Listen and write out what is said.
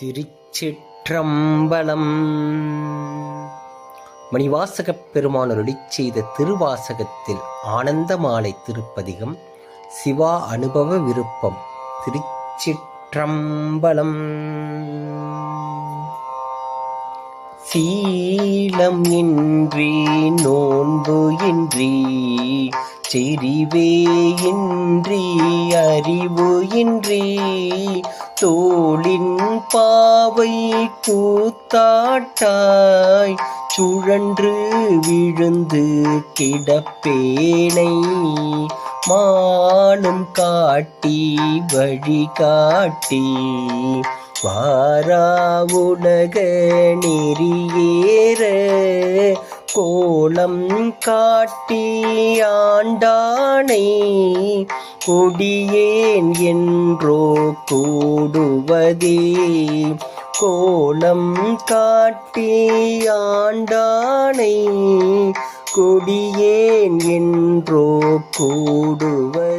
திருச்சிற்றம்பலம். மணிவாசகப் பெருமானருளி செய்த திருவாசகத்தில் ஆனந்த மாலை திருப்பதிகம் சிவா அனுபவ விருப்பம் திருச்சிற்றம்பலம். சீலம் இன்றி நோன்பு இன்றி செறிவே இன்றி அறிவு இன்றி தோளின் பாவை கூத்தாட்டாய் சுழன்று விழுந்து கிடப்பேனை மானும் காட்டி வழி காட்டி வாரா உலக நெறியே கோலம் காட்டி ஆண்டானை கொடியேன் என்றோ கூடுவதே. கோலம் காட்டி ஆண்டானை கொடியேன் என்றோ கூடுவதே.